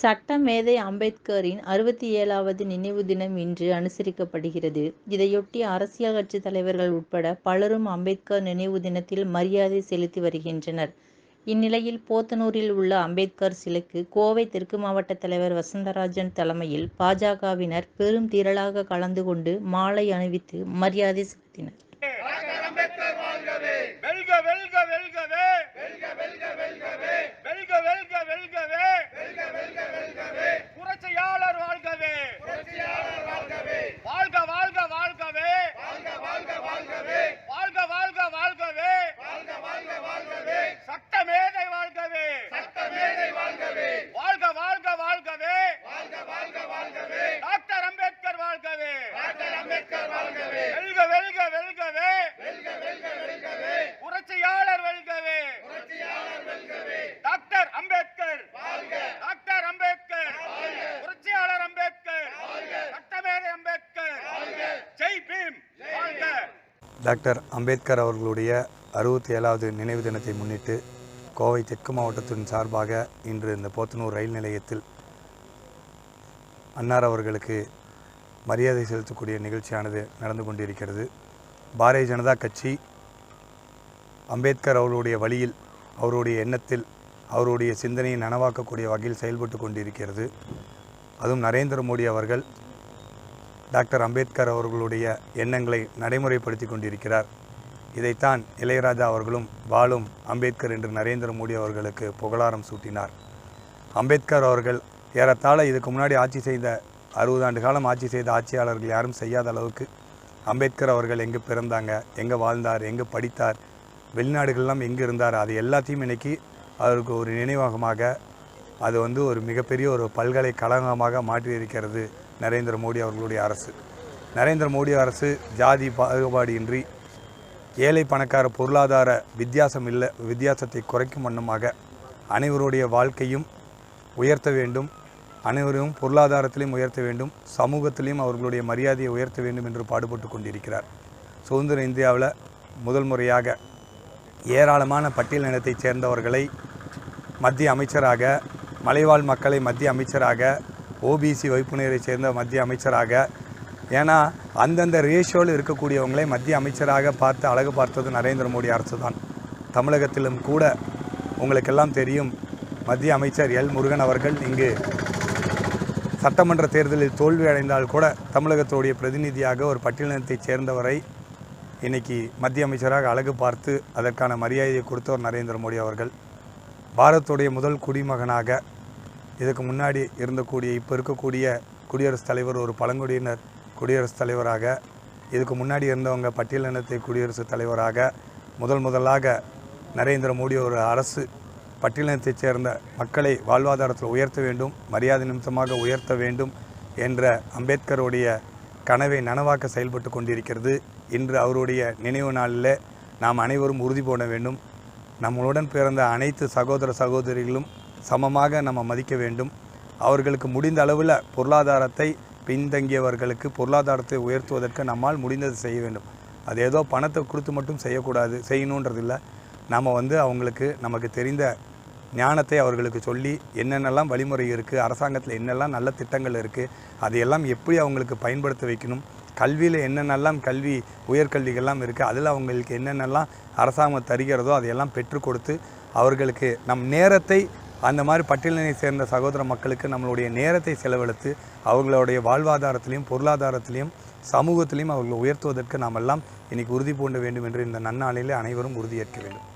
சட்ட மேதை அம்பேத்கரின் அறுபத்தி ஏழாவது நினைவு தினம் இன்று அனுசரிக்கப்படுகிறது. இதையொட்டி அரசியல் கட்சித் தலைவர்கள் உட்பட பலரும் அம்பேத்கர் நினைவு தினத்தில் மரியாதை செலுத்தி வருகின்றனர். இந்நிலையில் போத்தனூரில் உள்ள அம்பேத்கர் சிலைக்கு கோவை தெற்கு மாவட்ட தலைவர் வசந்தராஜன் தலைமையில் பாஜகவினர் பெரும் திரளாக கலந்து கொண்டு மாலை அணிவித்து மரியாதை செலுத்தினர். டாக்டர் அம்பேத்கர் அவர்களுடைய அறுபத்தி ஏழாவது நினைவு தினத்தை முன்னிட்டு கோவை தெற்கு மாவட்டத்தின் சார்பாக இன்று இந்த போத்தனூர் ரயில் நிலையத்தில் அன்னார் அவர்களுக்கு மரியாதை செலுத்தக்கூடிய நிகழ்ச்சியானது நடந்து கொண்டிருக்கிறது. பாரதிய ஜனதா கட்சி அம்பேத்கர் அவர்களுடைய வழியில் அவருடைய எண்ணத்தில் அவருடைய சிந்தனையை நனவாக்கக்கூடிய வகையில் செயல்பட்டு கொண்டிருக்கிறது. அதுவும் நரேந்திர மோடி அவர்கள் டாக்டர் அம்பேத்கர் அவர்களுடைய எண்ணங்களை நடைமுறைப்படுத்தி கொண்டிருக்கிறார். இதைத்தான் இளையராஜா அவர்களும் வாழும் அம்பேத்கர் என்று நரேந்திர மோடி அவர்களுக்கு புகழாரம் சூட்டினார். அம்பேத்கர் அவர்கள் ஏறத்தாழ இதுக்கு முன்னாடி ஆட்சி செய்த அறுபது ஆண்டு காலம் ஆட்சி செய்த ஆட்சியாளர்கள் யாரும் செய்யாத அளவுக்கு அம்பேத்கர் அவர்கள் எங்கே பிறந்தாங்க எங்கே வாழ்ந்தார் எங்கே படித்தார் வெளிநாடுகள்லாம் எங்கே இருந்தார் அது எல்லாத்தையும் இன்னைக்கு அவருக்கு ஒரு நினைவகமாக அது வந்து ஒரு மிகப்பெரிய ஒரு பல்கலைக்கழகமாக மாற்றியிருக்கிறது. நரேந்திர மோடி அவர்களுடைய அரசு. நரேந்திர மோடி அரசு ஜாதி பாகுபாடு இன்றி ஏழை பணக்கார பொருளாதார வித்தியாசம் இல்லை வித்தியாசத்தை குறைக்கும் வண்ணமாக அனைவருடைய வாழ்க்கையும் உயர்த்த வேண்டும். அனைவரும் பொருளாதாரத்திலையும் உயர்த்த வேண்டும். சமூகத்திலையும் அவர்களுடைய மரியாதையை உயர்த்த வேண்டும் என்று பாடுபட்டு கொண்டிருக்கிறார். சுதந்திர இந்தியாவில் முதல் முறையாக ஏராளமான பட்டியல் பட்டியலினத்தைச் சேர்ந்தவர்களை மத்திய அமைச்சராக மலைவாழ் மக்களை மத்திய அமைச்சராக ஓபிசி வைப்புநரை சேர்ந்த மத்திய அமைச்சராக. ஏன்னா அந்தந்த ரேஷியோவில் இருக்கக்கூடியவங்களை மத்திய அமைச்சராக பார்த்து அழகு பார்த்தது நரேந்திர மோடி அரசு தான் தமிழகத்திலும் கூட உங்களுக்கெல்லாம் தெரியும் மத்திய அமைச்சர் எல் முருகன் அவர்கள் இங்கு சட்டமன்ற தேர்தலில் தோல்வி அடைந்தால் கூட தமிழகத்துடைய பிரதிநிதியாக ஒரு பட்டியலினத்தைச் சேர்ந்தவரை இன்னைக்கு மத்திய அமைச்சராக அழகு பார்த்து அதற்கான மரியாதையை கொடுத்தவர் நரேந்திர மோடி அவர்கள். பாரத்துடைய முதல் குடிமகனாக இதுக்கு முன்னாடி இருந்தக்கூடிய இப்போ இருக்கக்கூடிய குடியரசுத் தலைவர் ஒரு பழங்குடியினர் குடியரசுத் தலைவராக இதுக்கு முன்னாடி இருந்தவங்க பட்டியலினத்தை குடியரசுத் தலைவராக முதல் முதலாக நரேந்திர மோடி ஒரு அரசு பட்டியலினத்தைச் சேர்ந்த மக்களை வாழ்வாதாரத்தில் உயர்த்த வேண்டும் மரியாதை நிமித்தமாக உயர்த்த வேண்டும் என்ற அம்பேத்கருடைய கனவை நனவாக்க செயல்பட்டு கொண்டிருக்கிறது. இன்று அவருடைய நினைவு நாளில் நாம் அனைவரும் உறுதி போட வேண்டும். நம்மளுடன் பிறந்த அனைத்து சகோதர சகோதரிகளும் சமமாக நம்ம மதிக்க வேண்டும். அவர்களுக்கு முடிந்த அளவில் பொருளாதாரத்தை பின்தங்கியவர்களுக்கு பொருளாதாரத்தை உயர்த்துவதற்கு நம்மால் முடிந்தது செய்ய வேண்டும். அது ஏதோ பணத்தை கொடுத்து மட்டும் செய்யக்கூடாது செய்யணுன்றதில்ல. நாம் வந்து அவங்களுக்கு நமக்கு தெரிந்த ஞானத்தை அவர்களுக்கு சொல்லி என்னென்னலாம் வழிமுறை இருக்குது அரசாங்கத்தில் என்னெல்லாம் நல்ல திட்டங்கள் இருக்குது அதையெல்லாம் எப்படி அவங்களுக்கு பயன்படுத்த வைக்கணும் கல்வியில் என்னென்னலாம் கல்வி உயர்கல்விகள்லாம் இருக்குது அதில் அவங்களுக்கு என்னென்னலாம் அரசாங்கம் தருகிறதோ அதையெல்லாம் பெற்றுக் கொடுத்து அவர்களுக்கு நம் நேரத்தை அந்த மாதிரி பட்டியலினை சேர்ந்த சகோதர மக்களுக்கு நம்மளுடைய நேரத்தை செலவழித்து அவர்களுடைய வாழ்வாதாரத்திலையும் பொருளாதாரத்திலையும் சமூகத்திலையும் அவர்களை உயர்த்துவதற்கு நாம் எல்லாம் இன்றைக்கி உறுதி பூண்ட வேண்டும் என்று இந்த நன்னாளிலே அனைவரும் உறுதியேற்க வேண்டும்.